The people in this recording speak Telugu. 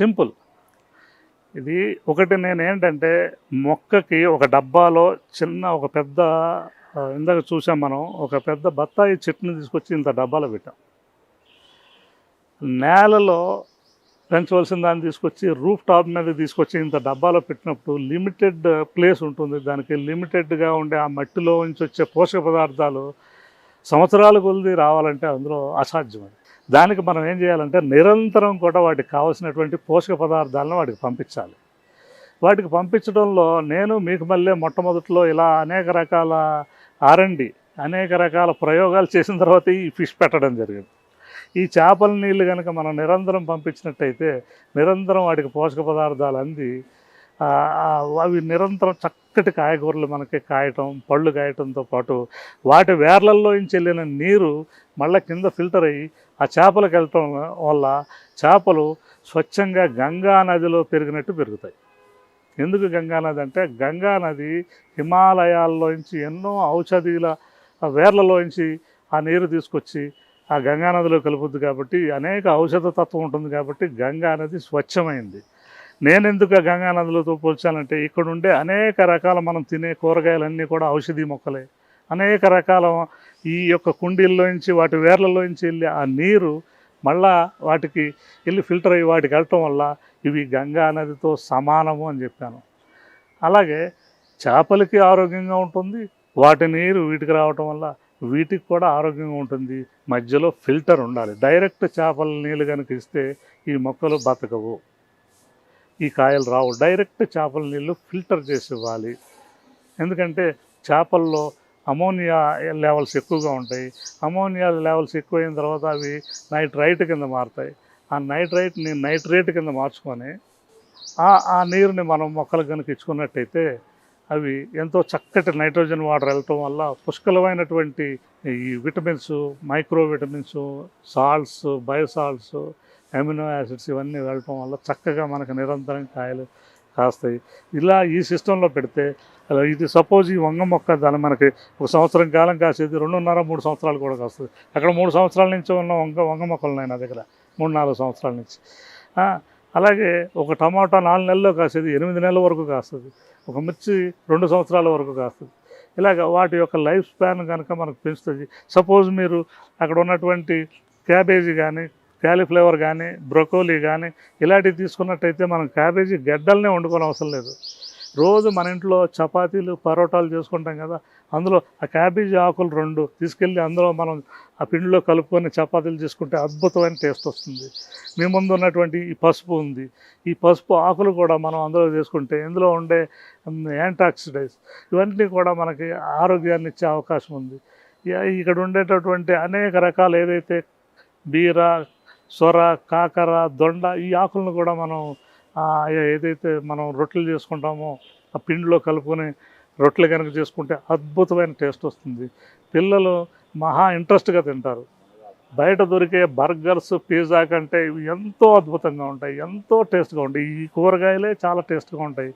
సింపుల్. ఇది ఒకటి నేను ఏంటంటే మొక్కకి ఒక డబ్బాలో చిన్న ఒక పెద్ద ఇందాక చూసాం మనం ఒక పెద్ద బత్తాయి చెట్టుని తీసుకొచ్చి ఇంత డబ్బాలో పెట్టాం. నేలలో పెంచవలసిన దాన్ని తీసుకొచ్చి రూఫ్ టాప్ మీద తీసుకొచ్చి ఇంత డబ్బాలో పెట్టినప్పుడు లిమిటెడ్ ప్లేస్ ఉంటుంది. దానికి లిమిటెడ్గా ఉండే ఆ మట్టిలో నుంచి వచ్చే పోషక పదార్థాలు సంవత్సరాల కొలిది రావాలంటే అందులో అసాధ్యం అది. దానికి మనం ఏం చేయాలంటే నిరంతరం కూడా వాటికి కావాల్సినటువంటి పోషక పదార్థాలను వాటికి పంపించాలి. వాటికి పంపించడంలో నేను మీకు మళ్ళీ మొట్టమొదట్లో ఇలా అనేక రకాల ఆరండి అనేక రకాల ప్రయోగాలు చేసిన తర్వాత ఈ ఫిష్ పెట్టడం జరిగింది. ఈ చేపల నీళ్ళు కనుక మనం నిరంతరం పంపించినట్టయితే నిరంతరం వాటికి పోషక పదార్థాలు అంది అవి నిరంతరం చక్కటి కాయగూరలు మనకి కాయటం పళ్ళు కాయటంతో పాటు వాటి వేర్లల్లో నుంచి వెళ్ళిన నీరు మళ్ళీ కింద ఫిల్టర్ అయ్యి ఆ చేపలకు వెళ్ళటం వల్ల చేపలు స్వచ్ఛంగా గంగా నదిలో పెరిగినట్టు పెరుగుతాయి. ఎందుకు గంగా నది అంటే గంగా నది హిమాలయాల్లోంచి ఎన్నో ఔషధీల వేర్లలోంచి ఆ నీరు తీసుకొచ్చి ఆ గంగా నదిలో కలుపుద్ది కాబట్టి అనేక ఔషధ తత్వం ఉంటుంది కాబట్టి గంగా నది స్వచ్ఛమైంది. నేను ఎందుకు ఆ గంగా పోల్చానంటే ఇక్కడ ఉండే అనేక రకాల మనం తినే కూరగాయలన్నీ కూడా ఔషధీ మొక్కలే. అనేక రకాల ఈ యొక్క కుండీల్లోంచి వాటి వేర్లలోంచి వెళ్ళి ఆ నీరు మళ్ళా వాటికి వెళ్ళి ఫిల్టర్ అయ్యి వాటికి వెళ్ళటం వల్ల ఇవి గంగా నదితో సమానము అని చెప్పాను. అలాగే చేపలకి ఆరోగ్యంగా ఉంటుంది వాటి నీరు వీటికి రావటం వల్ల వీటికి కూడా ఆరోగ్యంగా ఉంటుంది. మధ్యలో ఫిల్టర్ ఉండాలి. డైరెక్ట్ చేపల నీళ్ళు కనుక ఇస్తే ఈ మొక్కలు బతకవు. ఈ కాయలు రావు. డైరెక్ట్ చేపల నీళ్ళు ఫిల్టర్ చేసి ఇవ్వాలి. ఎందుకంటే చేపల్లో అమోనియా లెవెల్స్ ఎక్కువగా ఉంటాయి. అమోనియా లెవెల్స్ ఎక్కువైన తర్వాత అవి నైట్రైట్ కింద మారుతాయి. ఆ నైట్రైట్ని నైట్రేట్ కింద మార్చుకొని ఆ నీరుని మనం మొక్కలకు కనుక ఇచ్చుకున్నట్టయితే అవి ఎంతో చక్కటి నైట్రోజన్ వాటర్ వెళ్ళటం వల్ల పుష్కలమైనటువంటి ఈ vitamins micro vitamins salts biosalts amino acids ఇవన్నీ వెళ్ళటం వల్ల చక్కగా మనకు నిరంతరం కాయలు కాస్తాయి. ఇలా ఈ సిస్టంలో పెడితే అలా ఇది సపోజ్ ఈ వంగ మొక్క దాని మనకి ఒక సంవత్సరం కాలం కాసేది రెండున్నర మూడు సంవత్సరాలు కూడా కాస్తుంది. అక్కడ మూడు సంవత్సరాల నుంచి ఉన్న వంగ వంగ మొక్కలు ఉన్నాయి నా దగ్గర మూడు నాలుగు సంవత్సరాల నుంచి. అలాగే ఒక టమాటా నాలుగు నెలల్లో కాసేది ఎనిమిది నెలల వరకు కాస్తుంది. ఒక మిర్చి రెండు సంవత్సరాల వరకు కాస్తుంది. ఇలాగ వాటి యొక్క లైఫ్ స్పాన్ కనుక మనకు పెంచుతుంది. సపోజ్ మీరు అక్కడ ఉన్నటువంటి క్యాబేజీ కానీ క్యాలీఫ్లవర్ కానీ బ్రొకోలీ కానీ ఇలాంటివి తీసుకున్నట్టయితే మనం క్యాబేజీ గడ్డలనే వండుకోవడం అవసరం లేదు. రోజు మన ఇంట్లో చపాతీలు పరోటాలు చేసుకుంటాం కదా అందులో ఆ క్యాబేజీ ఆకులు రెండు తీసుకెళ్ళి అందులో మనం ఆ పిండిలో కలుపుకొని చపాతీలు చేసుకుంటే అద్భుతమైన టేస్ట్ వస్తుంది. మీ ముందు ఉన్నటువంటి ఈ పసుపు ఉంది. ఈ పసుపు ఆకులు కూడా మనం అందులో చేసుకుంటే ఇందులో ఉండే యాంటాక్సిడైజ్ ఇవన్నీ కూడా మనకి ఆరోగ్యాన్ని ఇచ్చే అవకాశం ఉంది. ఇక్కడ ఉండేటటువంటి అనేక రకాలు ఏదైతే బీర సొర కాకర దొండ ఈ ఆకులను కూడా మనం ఏదైతే మనం రొట్టెలు చేసుకుంటామో ఆ పిండిలో కలుపుకొని రొట్టెలు కనుక చేసుకుంటే అద్భుతమైన టేస్ట్ వస్తుంది. పిల్లలు మహా ఇంట్రెస్ట్గా తింటారు. బయట దొరికే బర్గర్స్ పిజ్జా కంటే ఇవి ఎంతో అద్భుతంగా ఉంటాయి ఎంతో టేస్ట్గా ఉంటాయి. ఈ కూరగాయలే చాలా టేస్ట్గా ఉంటాయి.